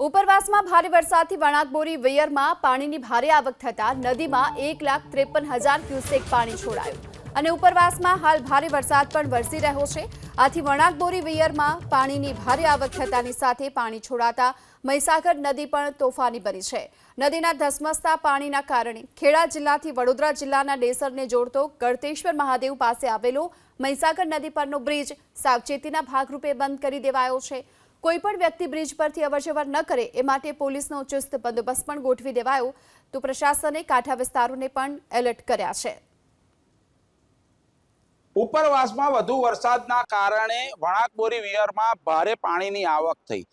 ઉપરવાસમાં ભારે વરસાદથી વણાકબોરી વેયરમાં પાણીની ભારે આવક થતાં નદીમાં એક લાખ ત્રેપન હજાર ક્યુસેક પાણી છોડાયું. અને ઉપરવાસમાં હાલ ભારે વરસાદ પણ વરસી રહ્યો છે. આથી વણાકબોરી વેયરમાં પાણીની ભારે આવક થતાની સાથે પાણી છોડાતા મહીસાગર નદી પણ તોફાની બની છે. નદીના ધસમસતા પાણીના કારણે ખેડા જિલ્લાથી વડોદરા જિલ્લાના ડેસરને જોડતો ગળતેશ્વર મહાદેવ પાસે આવેલો મહીસાગર નદી પરનો બ્રિજ સાવચેતીના ભાગરૂપે બંધ કરી દેવાયો છે. કોઈ પણ વ્યક્તિ બ્રિજ પરથી અવરજવર ન કરે, એ માટે પોલીસનો ચુસ્ત બંદોબસ્ત પણ ગોઠવી દેવાયો. તો પ્રશાસને કાંઠા વિસ્તારોને પણ એલર્ટ કર્યા છે. ઉપરવાસમાં વધુ વરસાદના કારણે વણાકબોરી વિયરમાં ભારે પાણીની આવક થઈ.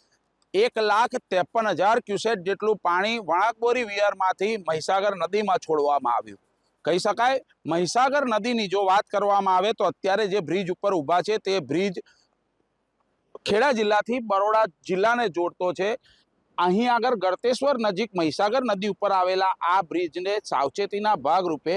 એક લાખ ત્રેપન હજાર ક્યુસેટ જેટલું પાણી વણાકબોરી વિયરમાંથી મહીસાગર નદીમાં છોડવામાં આવ્યું. કહી શકાય, મહીસાગર નદીની જો વાત કરવામાં આવે તો અત્યારે જે બ્રિજ ઉપર ઊભા છે તે બ્રિજ ખેડા જિલ્લાથી બરોડા જિલ્લાને જોડતો છે. અહીં આગળ ગળતેશ્વર નજીક મહીસાગર નદી ઉપર આવેલા આ બ્રિજને સાવચેતીના ભાગરૂપે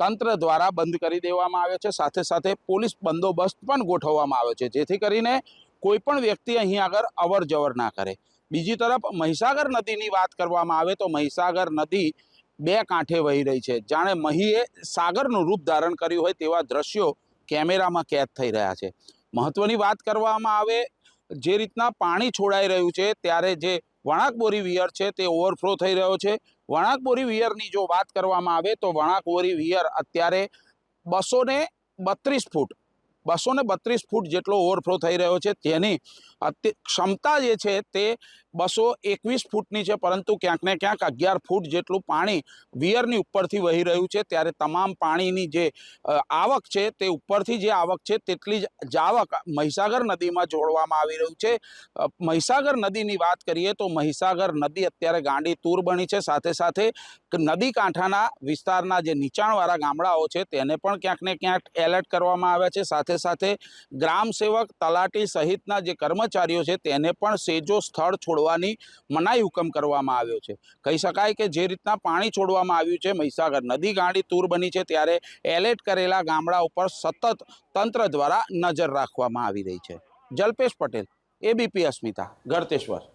તંત્ર દ્વારા બંધ કરી દેવામાં આવ્યો છે. સાથે સાથે પોલીસ બંદોબસ્ત પણ ગોઠવવામાં આવ્યો છે. જેથી કરીને કોઈ પણ વ્યક્તિ અહીં આગળ અવર જવર ના કરે. બીજી તરફ મહીસાગર નદીની વાત કરવામાં આવે તો મહીસાગર નદી બે કાંઠે વહી રહી છે. જાણે મહીએ સાગરનું રૂપ ધારણ કર્યું હોય તેવા દ્રશ્યો કેમેરામાં કેદ થઈ રહ્યા છે. મહત્વની વાત કરવામાં આવે જે રીતના પાણી છોડાઈ રહ્યું છે, ત્યારે જે વણાકબોરી વિયર છે તે ઓવરફ્લો થઈ રહ્યો છે. વણાકબોરી વિયરની જો વાત કરવામાં આવે તો વણાકબોરી વિયર અત્યારે બસો બત્રીસ ફૂટ બસો ને બત્રીસ ફૂટ જેટલો ઓવરફ્લો થઈ રહ્યો છે. તેની ક્ષમતા જે છે તે બસો એકવીસ ફૂટની છે, પરંતુ ક્યાંક ને ક્યાંક અગિયાર ફૂટ જેટલું પાણી વિયરની ઉપરથી વહી રહ્યું છે. ત્યારે તમામ પાણીની જે આવક છે તે ઉપરથી જે આવક છે તેટલી જ જાવક મહીસાગર નદીમાં જોડવામાં આવી રહ્યું છે. મહીસાગર નદીની વાત કરીએ તો મહીસાગર નદી અત્યારે ગાંડી તૂર બની છે. સાથે સાથે નદી કાંઠાના વિસ્તારના જે નીચાણવાળા ગામડાઓ છે તેને પણ ક્યાંક ને ક્યાંક એલર્ટ કરવામાં આવ્યા છે. સાથે સાથે ગ્રામ સેવક તલાટી સહિતના જે કર્મચારીઓ છે તેને પણ સેજો સ્થળ છોડવાની મનાઈ હુકમ કરવામાં આવ્યો છે. કહી શકાય કે જે રીતના પાણી છોડવામાં આવ્યું છે, મહીસાગર નદી ગાંડી તૂર બની છે, ત્યારે એલર્ટ કરેલા ગામડા ઉપર સતત તંત્ર દ્વારા નજર રાખવામાં આવી રહી છે. જલ્પેશ પટેલ, એબીપી અસ્મિતા, ગળતેશ્વર.